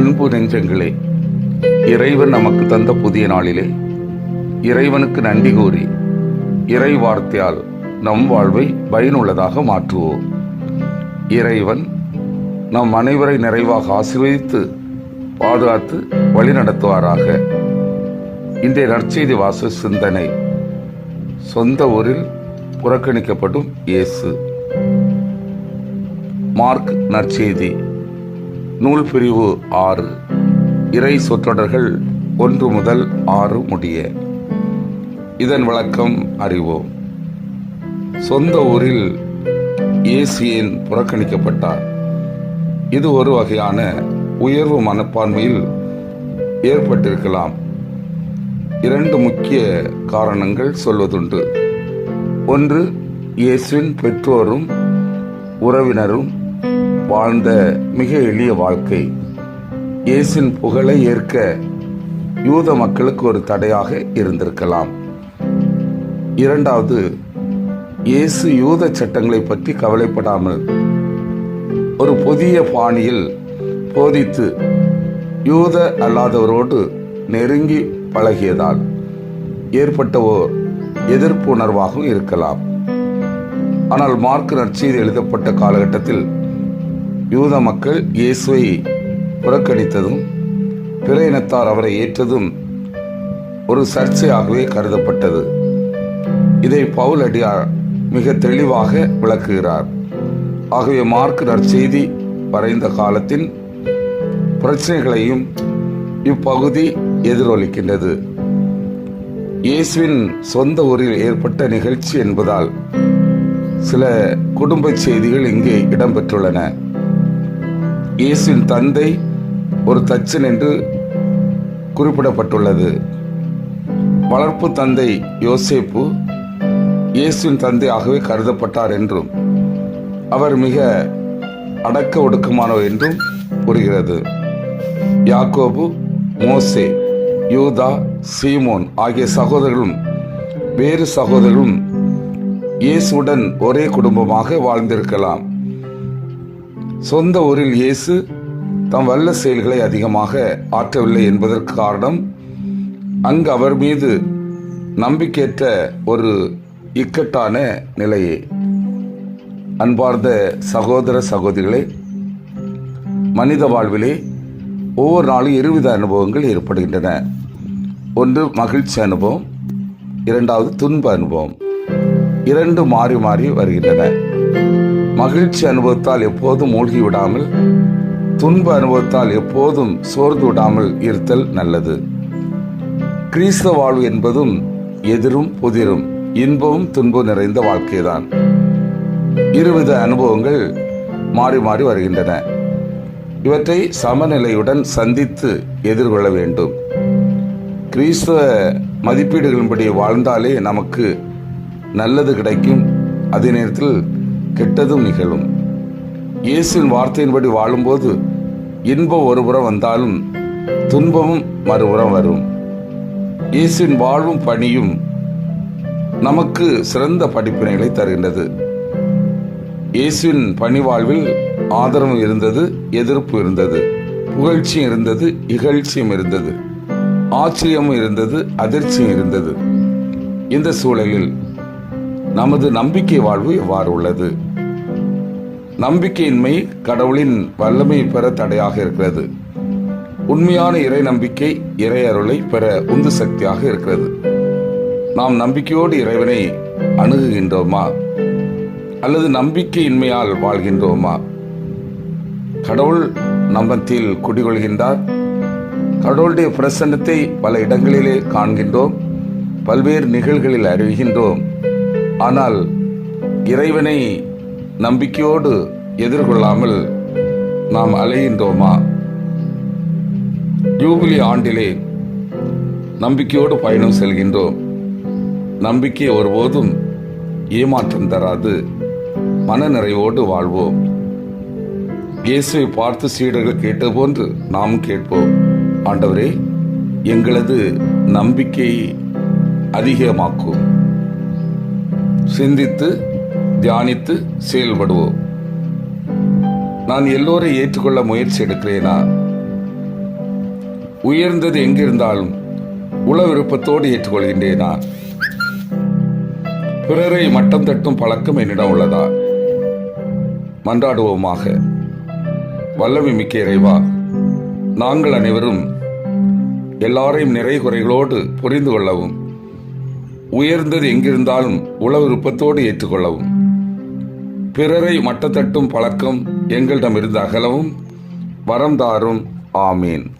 அன்பு நெஞ்சங்களே இறைவன் நமக்கு தந்த புதிய நாளிலே இறைவனுக்கு நன்றி கூறி இறை வார்த்தையால் நம் வாழ்வை பயனுள்ளதாக மாற்றுவோம். இறைவன் நம் அனைவரை நிறைவாக ஆசீர்வதித்து பாதுகாத்து வழிநடத்துவாராக. இன்றைய நற்செய்தி வாச சிந்தனை சொந்த ஊரில் புறக்கணிக்கப்படும் இயேசு. மார்க் நற்செய்தி. நூல் பிரிவு ஆறு. இறை சொற்றொடர்கள் ஒன்று முதல் ஆறு முடிய. இதன் விளக்கம் அறிவோம். சொந்த ஊரில் இயேசு ஏன் புறக்கணிக்கப்பட்டார். இது ஒரு வகையான உயர்வு மனப்பான்மையில் ஏற்பட்டிருக்கலாம். இரண்டு முக்கிய காரணங்கள் சொல்வதுண்டு. ஒன்று இயேசுவின் பெற்றோரும் உறவினரும் வாழ்ந்த மிக எளிய வாழ்க்கை. இயேசின் புகழை ஏற்க யூத மக்களுக்கு ஒரு தடையாக இருந்திருக்கலாம். இரண்டாவது இயேசு யூத சட்டங்களை பற்றி கவலைப்படாமல் ஒரு புதிய பாணியில் போதித்து யூத அல்லாதவரோடு நெருங்கி பழகியதால் ஏற்பட்ட ஓர் எதிர்ப்பு உணர்வாகவும் இருக்கலாம். ஆனால் மார்க் நற்செய்தி எழுதப்பட்ட காலகட்டத்தில் யூத மக்கள் இயேசுவை புறக்கணித்ததும் பிற இனத்தார் அவரை ஏற்றதும் ஒரு சர்ச்சையாகவே கருதப்பட்டது. இதை பவுல் அடியார் மிக தெளிவாக விளக்குகிறார். ஆகவே மார்க் நற்செய்தி வரைந்த காலத்தின் பிரச்சனைகளையும் இப்பகுதி எதிரொலிக்கின்றது. இயேசுவின் சொந்த ஊரில் ஏற்பட்ட நிகழ்ச்சி என்பதால் சில குடும்ப செய்திகள் இங்கே இடம்பெற்றுள்ளன. இயேசுவின் தந்தை ஒரு தச்சன் என்று குறிப்பிடப்பட்டுள்ளது. வளர்ப்பு தந்தை யோசேப்பு இயேசுவின் தந்தையாகவே கருதப்பட்டார் என்றும் அவர் மிக அடக்க ஒடுக்கமானவர் என்றும் கூறுகிறது. யாக்கோபு மோசே யூதா சீமோன் ஆகிய சகோதரர்களும் வேறு சகோதரர்களும் இயேசுடன் ஒரே குடும்பமாக வாழ்ந்திருக்கலாம். சொந்த ஊரில் இயேசு தம் வல்ல செயல்களை அதிகமாக ஆற்றவில்லை என்பதற்கு காரணம் அங்கு அவர் மீது நம்பிக்கையற்ற ஒரு இக்கட்டான நிலையே. அன்பார்ந்த சகோதர சகோதரிகளே மனித வாழ்விலே ஒவ்வொரு நாளும் இருவித அனுபவங்கள் ஏற்படுகின்றன. ஒன்று மகிழ்ச்சி அனுபவம் இரண்டாவது துன்ப அனுபவம். இரண்டு மாறி மாறி வருகின்றன. மகிழ்ச்சி அனுபவத்தால் எப்போதும் மூழ்கி விடாமல் துன்ப அனுபவத்தால் எப்போதும் சோர்ந்து விடாமல் இருத்தல் நல்லது. கிறிஸ்தவ வாழ்வு என்பதும் எதிரும் புதிரும் இன்பமும் துன்பம் நிறைந்த வாழ்க்கைதான். இருவித அனுபவங்கள் மாறி மாறி வருகின்றன. இவற்றை சமநிலையுடன் சந்தித்து எதிர்கொள்ள வேண்டும். கிறிஸ்தவ மதிப்பீடுகளின்படி வாழ்ந்தாலே நமக்கு நல்லது கிடைக்கும். அதே நேரத்தில் கெட்டதும் நிகழும். இயேசுவின் வார்த்தையின்படி வாழும்போது இன்பம் ஒருபுறம் வந்தாலும் துன்பமும் மறுபுறம் வரும். இயேசுவின் வாழ்வும் பணியும் நமக்கு சிறந்த படிப்பினைகளை தருகின்றது. இயேசுவின் பணி வாழ்வில் ஆதரவு இருந்தது எதிர்ப்பு இருந்தது புகழ்ச்சியும் இருந்தது இகழ்ச்சியும் இருந்தது ஆச்சரியமும் இருந்தது அதிர்ச்சியும் இருந்தது. இந்த சூழலில் நமது நம்பிக்கை வாழ்வு எவ்வாறு உள்ளது? நம்பிக்கையின்மை கடவுளின் வல்லமை பெற தடையாக இருக்கிறது. உண்மையான இறை நம்பிக்கை இறை அருளை பெற உந்து சக்தியாக இருக்கிறது. நாம் நம்பிக்கையோடு இறைவனை அணுகுகின்றோமா? அல்லது நம்பிக்கையின்மையால் வாழ்கின்றோமா? கடவுள் நம்மத்தில் குடிகொள்கின்றார். கடவுளுடைய பிரசன்னத்தை பல இடங்களிலே காண்கின்றோம். பல்வேறு நிகழ்களில் அறிவுகின்றோம் ஆனால் இறைவனை நம்பிக்கையோடு எதிர்கொள்ளாமல் நாம் அலைகின்றோமா? ஜூபிலி ஆண்டிலே நம்பிக்கையோடு பயணம் செல்கின்றோம். நம்பிக்கை ஒருபோதும் ஏமாற்றம் தராது. மன நிறைவோடு வாழ்வோம். இயேசுவை பார்த்து சீடர்கள் கேட்டது போன்று நாம் கேட்போம். ஆண்டவரே எங்களது நம்பிக்கையை அதிகமாக்கும். சிந்தித்து தியானித்து செயல்படுவோம். நான் எல்லோரை ஏற்றுக்கொள்ள முயற்சி எடுக்கிறேனா? உயர்ந்தது எங்கிருந்தாலும் உள விருப்பத்தோடு ஏற்றுக்கொள்கின்றேனா? பிறரை மட்டம் தட்டும் பழக்கம் என்னிடம் உள்ளதா? மன்றாடுவோமாக. வல்லமை மிக்க இறைவா நாங்கள் அனைவரும் எல்லாரையும் நிறை குறைகளோடு புரிந்து கொள்ளவும் உயர்ந்தது எங்கிருந்தாலும் உள விருப்பத்தோடு ஏற்றுக்கொள்ளவும். பிறரை மட்டத்தட்டும் பழக்கம் எங்களிடமிருந்து அகலவும். வரம் தாரும். ஆமீன்.